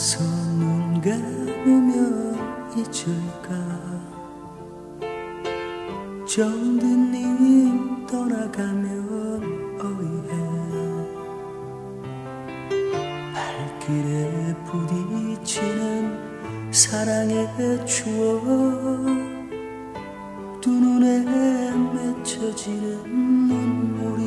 와서 눈 감으면 잊을까? 정든님 떠나가면 어이해. 발길에 부딪히는 사랑의 추억. 두 눈에 맺혀지는 눈물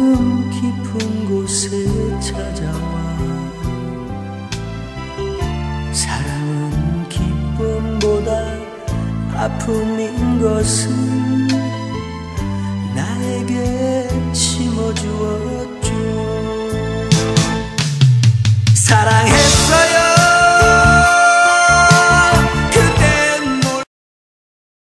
마음 깊은 곳에 찾아와 사랑은 기쁨보다 아픔인 것은